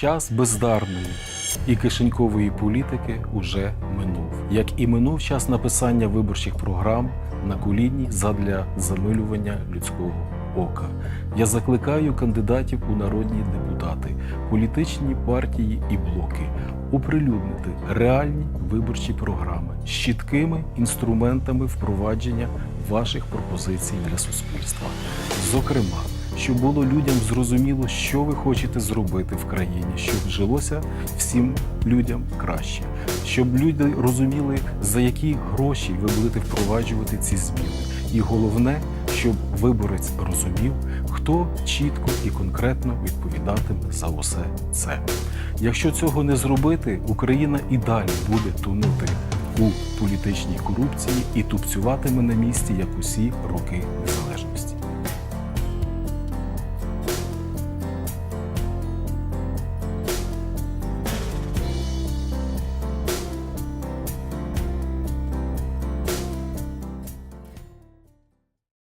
Час бездарної і кишенькової політики уже минув, як і минув час написання виборчих програм на коліні задля замилювання людського ока. Я закликаю кандидатів у народні депутати, політичні партії і блоки оприлюднити реальні виборчі програми з чіткими інструментами впровадження ваших пропозицій для суспільства. Зокрема, щоб було людям зрозуміло, що ви хочете зробити в країні, щоб жилося всім людям краще, щоб люди розуміли, за які гроші ви будете впроваджувати ці зміни. І головне, щоб виборець розумів, хто чітко і конкретно відповідатиме за усе це. Якщо цього не зробити, Україна і далі буде тонути у політичній корупції і тупцюватиме на місці, як усі роки незалежності.